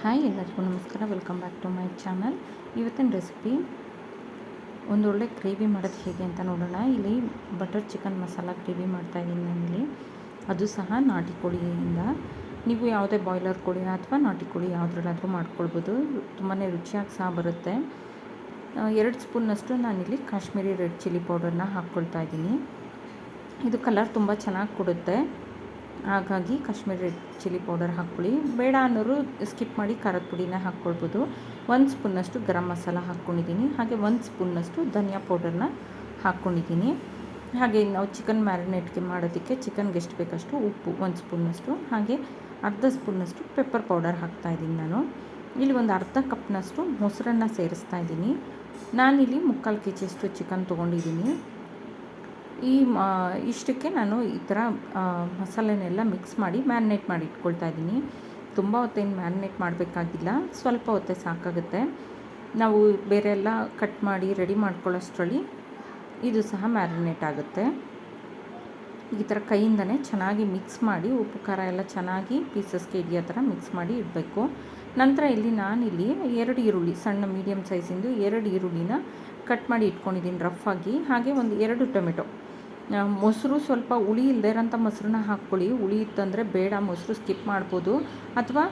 Hi ಎಲ್ಲರಿಗೂ ನಮಸ್ಕಾರ. Welcome back to my channel ಇವತ್ತಿನ ರೆಸಿಪಿ ಒಂದೊಳ್ಳೆ ಗ್ರೇವಿ ಮಾಡೋದು ಹೇಗೆ ಅಂತ ನೋಡೋಣ. ಇಲ್ಲಿ ಬಟರ್ ಚಿಕನ್ ಮಸಾಲ ಗ್ರೇವಿ ಮಾಡ್ತಾಯಿದ್ದೀನಿ ನಾನಿಲ್ಲಿ. ಅದು ಸಹ ನಾಟಿ ಕೋಳಿಯಿಂದ. ನೀವು ಯಾವುದೇ ಬಾಯ್ಲರ್ ಕೋಳಿ ಅಥವಾ ನಾಟಿ ಕೋಳಿ ಯಾವುದ್ರಲ್ಲಾದರೂ ಮಾಡ್ಕೊಳ್ಬೋದು. ತುಂಬಾ ರುಚಿಯಾಗಿ ಸಹ ಬರುತ್ತೆ. ಎರಡು ಸ್ಪೂನ್ನಷ್ಟು ನಾನಿಲ್ಲಿ ಕಾಶ್ಮೀರಿ ರೆಡ್ ಚಿಲ್ಲಿ ಪೌಡರ್ನ ಹಾಕ್ಕೊಳ್ತಾ ಇದ್ದೀನಿ. ಇದು ಕಲರ್ ತುಂಬ ಚೆನ್ನಾಗಿ ಕೊಡುತ್ತೆ. ಹಾಗಾಗಿ ಕಾಶ್ಮೀರಿ ರೆಡ್ ಚಿಲ್ಲಿ ಪೌಡರ್ ಹಾಕ್ಕೊಳ್ಳಿ. ಬೇಡ ಅನ್ನೋರು ಸ್ಕಿಪ್ ಮಾಡಿ ಖಾರದ ಪುಡಿನ ಹಾಕ್ಕೊಳ್ಬೋದು. ಒಂದು ಸ್ಪೂನಷ್ಟು ಗರಂ ಮಸಾಲ ಹಾಕ್ಕೊಂಡಿದ್ದೀನಿ. ಹಾಗೆ ಒಂದು ಸ್ಪೂನ್ನಷ್ಟು ಧನಿಯಾ ಪೌಡರ್ನ ಹಾಕ್ಕೊಂಡಿದ್ದೀನಿ. ಹಾಗೆ ನಾವು ಚಿಕನ್ ಮ್ಯಾರಿನೇಟ್ಗೆ ಮಾಡೋದಕ್ಕೆ ಚಿಕನ್ಗೆ ಎಷ್ಟು ಬೇಕಷ್ಟು ಉಪ್ಪು ಒಂದು ಸ್ಪೂನ್ನಷ್ಟು, ಹಾಗೆ ಅರ್ಧ ಸ್ಪೂನ್ನಷ್ಟು ಪೆಪ್ಪರ್ ಪೌಡರ್ ಹಾಕ್ತಾಯಿದ್ದೀನಿ ನಾನು. ಇಲ್ಲಿ ಒಂದು ಅರ್ಧ ಕಪ್ನಷ್ಟು ಮೊಸರನ್ನ ಸೇರಿಸ್ತಾ ಇದ್ದೀನಿ. ನಾನಿಲ್ಲಿ ಮುಕ್ಕಾಲು ಕೆ ಜಿಯಷ್ಟು ಚಿಕನ್ ತೊಗೊಂಡಿದ್ದೀನಿ. ಈ ಇಷ್ಟಕ್ಕೆ ನಾನು ಈ ಥರ ಮಸಾಲೆನೆಲ್ಲ ಮಿಕ್ಸ್ ಮಾಡಿ ಮ್ಯಾರಿನೇಟ್ ಮಾಡಿ ಇಟ್ಕೊಳ್ತಾ ಇದ್ದೀನಿ. ತುಂಬ ಹೊತ್ತೇನು ಮ್ಯಾರಿನೇಟ್ ಮಾಡಬೇಕಾಗಿಲ್ಲ. ಸ್ವಲ್ಪ ಹೊತ್ತೆ ಸಾಕಾಗುತ್ತೆ. ನಾವು ಬೇರೆ ಎಲ್ಲ ಕಟ್ ಮಾಡಿ ರೆಡಿ ಮಾಡ್ಕೊಳ್ಳೋಷ್ಟರಲ್ಲಿ ಇದು ಸಹ ಮ್ಯಾರಿನೇಟ್ ಆಗುತ್ತೆ. ಈ ಥರ ಕೈಯಿಂದನೇ ಚೆನ್ನಾಗಿ ಮಿಕ್ಸ್ ಮಾಡಿ, ಉಪ್ಪು, ಖಾರ ಎಲ್ಲ ಚೆನ್ನಾಗಿ ಪೀಸಸ್ಗೆ ಹಿಡಿಯೋ ಥರ ಮಿಕ್ಸ್ ಮಾಡಿ ಇಡಬೇಕು. ನಂತರ ಇಲ್ಲಿ ನಾನಿಲ್ಲಿ ಎರಡು ಈರುಳ್ಳಿ, ಸಣ್ಣ ಮೀಡಿಯಮ್ ಸೈಜಿಂದು ಎರಡು ಈರುಳ್ಳಿನ ಕಟ್ ಮಾಡಿ ಇಟ್ಕೊಂಡಿದ್ದೀನಿ ರಫ್ ಆಗಿ. ಹಾಗೆ ಒಂದು ಎರಡು ಟೊಮೆಟೊ. ಮೊಸರು ಸ್ವಲ್ಪ ಹುಳಿ ಇಲ್ಲದೇ ಇರೋಂಥ ಮೊಸರನ್ನ ಹಾಕ್ಕೊಳ್ಳಿ. ಹುಳಿ ಇತ್ತಂದರೆ ಬೇಡ, ಮೊಸರು ಸ್ಕಿಪ್ ಮಾಡ್ಬೋದು. ಅಥವಾ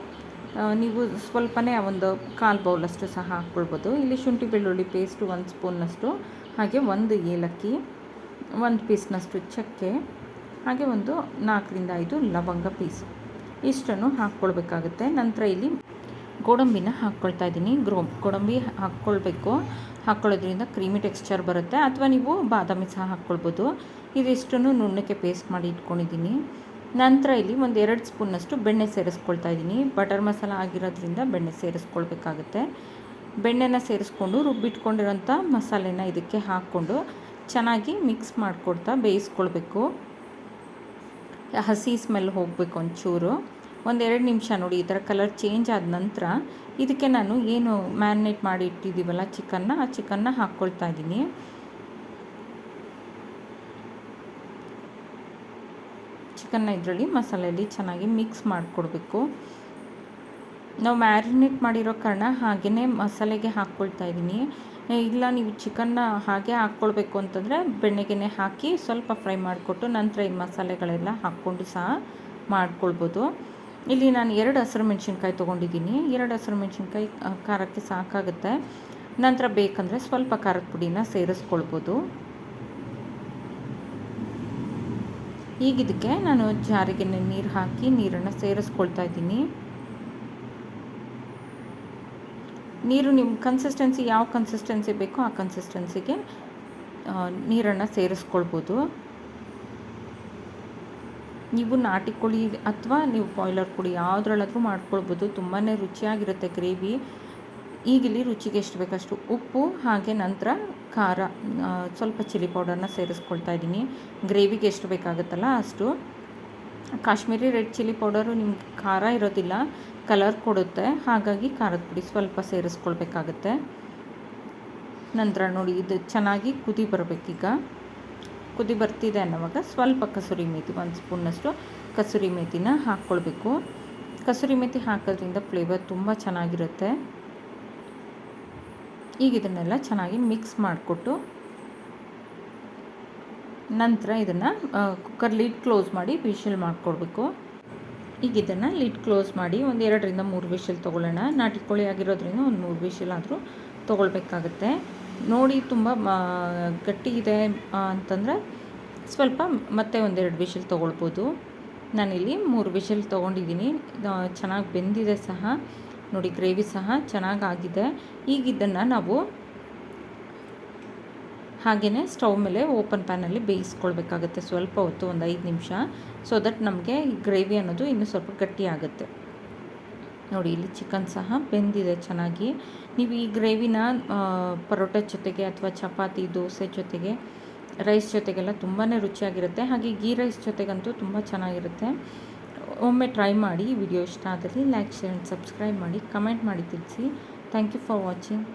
ನೀವು ಸ್ವಲ್ಪನೇ ಒಂದು ಕಾಲು ಬೌಲಷ್ಟು ಸಹ ಹಾಕ್ಕೊಳ್ಬೋದು. ಇಲ್ಲಿ ಶುಂಠಿ ಬೆಳ್ಳುಳ್ಳಿ ಪೇಸ್ಟು ಒಂದು ಸ್ಪೂನ್ನಷ್ಟು ಹಾಗೆ ಒಂದು ಏಲಕ್ಕಿ, ಒಂದು ಪೀಸ್ನಷ್ಟು ಚಕ್ಕೆ, ಹಾಗೆ ಒಂದು ನಾಲ್ಕರಿಂದ ಐದು ಲವಂಗ ಪೀಸ್ ಇಷ್ಟನ್ನು ಹಾಕ್ಕೊಳ್ಬೇಕಾಗುತ್ತೆ. ನಂತರ ಇಲ್ಲಿ ಗೋಡಂಬಿನ ಹಾಕ್ಕೊಳ್ತಾ ಇದ್ದೀನಿ. ಗ್ರೋ, ಗೋಡಂಬಿ ಹಾಕ್ಕೊಳ್ಬೇಕು. ಹಾಕ್ಕೊಳ್ಳೋದ್ರಿಂದ ಕ್ರೀಮಿ ಟೆಕ್ಸ್ಚರ್ ಬರುತ್ತೆ. ಅಥವಾ ನೀವು ಬಾದಾಮಿ ಸಹ ಹಾಕ್ಕೊಳ್ಬೋದು. ಇದಿಷ್ಟನ್ನು ನುಣ್ಣಕ್ಕೆ ಪೇಸ್ಟ್ ಮಾಡಿ ಇಟ್ಕೊಂಡಿದ್ದೀನಿ. ನಂತರ ಇಲ್ಲಿ ಒಂದು ಎರಡು ಸ್ಪೂನಷ್ಟು ಬೆಣ್ಣೆ ಸೇರಿಸ್ಕೊಳ್ತಾ ಇದ್ದೀನಿ. ಬಟರ್ ಮಸಾಲ ಆಗಿರೋದ್ರಿಂದ ಬೆಣ್ಣೆ ಸೇರಿಸ್ಕೊಳ್ಬೇಕಾಗುತ್ತೆ. ಬೆಣ್ಣೆನ ಸೇರಿಸ್ಕೊಂಡು ರುಬ್ಬಿಟ್ಕೊಂಡಿರೋಂಥ ಮಸಾಲೆನ ಇದಕ್ಕೆ ಹಾಕ್ಕೊಂಡು ಚೆನ್ನಾಗಿ ಮಿಕ್ಸ್ ಮಾಡಿಕೊಡ್ತಾ ಬೇಯಿಸ್ಕೊಳ್ಬೇಕು. ಹಸಿ ಸ್ಮೆಲ್ ಹೋಗಬೇಕು ಒಂಚೂರು. ಒಂದೆರಡು ನಿಮಿಷ ನೋಡಿ, ಈ ಥರ ಕಲರ್ ಚೇಂಜ್ ಆದ ನಂತರ ಇದಕ್ಕೆ ನಾನು ಏನು ಮ್ಯಾರಿನೇಟ್ ಮಾಡಿ ಇಟ್ಟಿದ್ದೀವಲ್ಲ ಚಿಕನ್ನ ಆ ಚಿಕನ್ನ ಹಾಕ್ಕೊಳ್ತಾ ಇದ್ದೀನಿ. ಚಿಕನ್ನ ಇದರಲ್ಲಿ ಮಸಾಲೆಯಲ್ಲಿ ಚೆನ್ನಾಗಿ ಮಿಕ್ಸ್ ಮಾಡಿಕೊಡ್ಬೇಕು. ನಾವು ಮ್ಯಾರಿನೇಟ್ ಮಾಡಿರೋ ಕಾರಣ ಹಾಗೆಯೇ ಮಸಾಲೆಗೆ ಹಾಕ್ಕೊಳ್ತಾ ಇದ್ದೀನಿ. ಇಲ್ಲ, ನೀವು ಚಿಕನ್ನ ಹಾಗೆ ಹಾಕ್ಕೊಳ್ಬೇಕು ಅಂತಂದರೆ ಬೆಣ್ಣೆಗೆನೆ ಹಾಕಿ ಸ್ವಲ್ಪ ಫ್ರೈ ಮಾಡಿಕೊಟ್ಟು ನಂತರ ಈ ಮಸಾಲೆಗಳೆಲ್ಲ ಹಾಕ್ಕೊಂಡು ಸಹ ಮಾಡ್ಕೊಳ್ಬೋದು. ಇಲ್ಲಿ ನಾನು ಎರಡು ಹಸಿರು ಮೆಣಸಿನ್ಕಾಯಿ ತೊಗೊಂಡಿದ್ದೀನಿ. ಎರಡು ಹಸಿರು ಮೆಣಸಿನ್ಕಾಯಿ ಖಾರಕ್ಕೆ ಸಾಕಾಗುತ್ತೆ. ನಂತರ ಬೇಕಂದರೆ ಸ್ವಲ್ಪ ಖಾರದ ಪುಡಿನ ಸೇರಿಸ್ಕೊಳ್ಬೋದು. ಈಗ ಇದಕ್ಕೆ ನಾನು ಜಾರಿಗೆ ನೀರು ಹಾಕಿ ನೀರನ್ನು ಸೇರಿಸ್ಕೊಳ್ತಾ ಇದ್ದೀನಿ. ನೀರು ನಿಮ್ಮ ಕನ್ಸಿಸ್ಟೆನ್ಸಿ ಯಾವ ಕನ್ಸಿಸ್ಟೆನ್ಸಿ ಬೇಕೋ ಆ ಕನ್ಸಿಸ್ಟೆನ್ಸಿಗೆ ನೀರನ್ನು ಸೇರಿಸ್ಕೊಳ್ಬೋದು. ನೀವು ನಾಟಿ ಕೋಳಿ ಅಥವಾ ನೀವು ಬಾಯ್ಲರ್ ಕೋಳಿ ಯಾವುದ್ರಲ್ಲಾದರೂ ಮಾಡ್ಕೊಳ್ಬೋದು. ತುಂಬಾ ರುಚಿಯಾಗಿರುತ್ತೆ ಗ್ರೇವಿ ಈಗಿಲ್ಲಿ ರುಚಿಗೆ ಎಷ್ಟು ಬೇಕಷ್ಟು ಉಪ್ಪು, ಹಾಗೆ ನಂತರ ಖಾರ ಸ್ವಲ್ಪ ಚಿಲ್ಲಿ ಪೌಡರ್ನ ಸೇರಿಸ್ಕೊಳ್ತಾ ಇದ್ದೀನಿ. ಗ್ರೇವಿಗೆ ಎಷ್ಟು ಬೇಕಾಗುತ್ತಲ್ಲ ಅಷ್ಟು. ಕಾಶ್ಮೀರಿ ರೆಡ್ ಚಿಲ್ಲಿ ಪೌಡರು ನಿಮ್ಗೆ ಖಾರ ಇರೋದಿಲ್ಲ ಕಲರ್ ಕೊಡುತ್ತೆ. ಹಾಗಾಗಿ ಖಾರದ ಪುಡಿ ಸ್ವಲ್ಪ ಸೇರಿಸ್ಕೊಳ್ಬೇಕಾಗತ್ತೆ. ನಂತರ ನೋಡಿ, ಇದು ಚೆನ್ನಾಗಿ ಕುದಿ ಬರಬೇಕೀಗ. ಕುದಿ ಬರ್ತಿದೆ ಅನ್ನೋವಾಗ ಸ್ವಲ್ಪ ಕಸೂರಿ ಮೇಥಿ ಒಂದು ಸ್ಪೂನಷ್ಟು ಕಸೂರಿ ಮೇಥಿನ ಹಾಕ್ಕೊಳ್ಬೇಕು ಕಸೂರಿ ಮೇಥಿ ಹಾಕೋದ್ರಿಂದ ಫ್ಲೇವರ್ ತುಂಬ ಚೆನ್ನಾಗಿರುತ್ತೆ. ಈಗ ಇದನ್ನೆಲ್ಲ ಚೆನ್ನಾಗಿ ಮಿಕ್ಸ್ ಮಾಡಿಕೊಟ್ಟು ನಂತರ ಇದನ್ನು ಕುಕ್ಕರ್ ಲಿಡ್ ಕ್ಲೋಸ್ ಮಾಡಿ ವಿಷಲ್ ಮಾಡಿಕೊಡ್ಬೇಕು ಈಗ ಇದನ್ನು ಲಿಡ್ ಕ್ಲೋಸ್ ಮಾಡಿ ಒಂದು ಎರಡರಿಂದ ಮೂರು ವಿಷಲ್ ತೊಗೊಳ್ಳೋಣ. ನಾಟಿ ಕೋಳಿ ಆಗಿರೋದ್ರಿಂದ ಒಂದು ಮೂರು ವಿಷಲ್ ಆದರೂ ತೊಗೊಳ್ಬೇಕಾಗತ್ತೆ. ನೋಡಿ ತುಂಬ ಗಟ್ಟಿ ಇದೆ ಅಂತಂದರೆ ಸ್ವಲ್ಪ ಮತ್ತೆ ಒಂದೆರಡು ವಿಷಲ್ ತೊಗೊಳ್ಬೋದು. ನಾನಿಲ್ಲಿ ಮೂರು ವಿಷಲ್ ತೊಗೊಂಡಿದ್ದೀನಿ. ಚೆನ್ನಾಗಿ ಬೆಂದಿದೆ ಸಹ. ನೋಡಿ, ಗ್ರೇವಿ ಸಹ ಚೆನ್ನಾಗಾಗಿದೆ. ಈಗ ನಾವು ಹಾಗೆಯೇ ಸ್ಟವ್ ಮೇಲೆ ಓಪನ್ ಪ್ಯಾನಲ್ಲಿ ಬೇಯಿಸ್ಕೊಳ್ಬೇಕಾಗತ್ತೆ. ಸ್ವಲ್ಪ ಹೊತ್ತು, ಒಂದು ಐದು ನಿಮಿಷ. ಸೊ ದಟ್ ನಮಗೆ ಗ್ರೇವಿ ಅನ್ನೋದು ಇನ್ನೂ ಸ್ವಲ್ಪ ಗಟ್ಟಿ ಆಗುತ್ತೆ. ನೋಡಿ, ಇಲ್ಲಿ ಚಿಕನ್ ಸಹ ಬೆಂದಿದೆ ಚೆನ್ನಾಗಿ. ನೀವು ಈ ಗ್ರೇವಿನ ಪರೋಟ ಜೊತೆಗೆ ಅಥವಾ ಚಪಾತಿ, ದೋಸೆ ಜೊತೆಗೆ ರೈಸ್ ಜೊತೆಗೆಲ್ಲ ತುಂಬಾ ರುಚಿಯಾಗಿರುತ್ತೆ. ಹಾಗೆ ಗೀ ರೈಸ್ ಜೊತೆಗಂತೂ ತುಂಬ ಚೆನ್ನಾಗಿರುತ್ತೆ. ಒಮ್ಮೆ ಟ್ರೈ ಮಾಡಿ ವಿಡಿಯೋ ಇಷ್ಟ ಆದಲ್ಲಿ ಲೈಕ್ ಶೇರ್ ಆ್ಯಂಡ್ ಸಬ್ಸ್ಕ್ರೈಬ್ ಮಾಡಿ ಕಮೆಂಟ್ ಮಾಡಿ ತಿಳಿಸಿ. Thank you for watching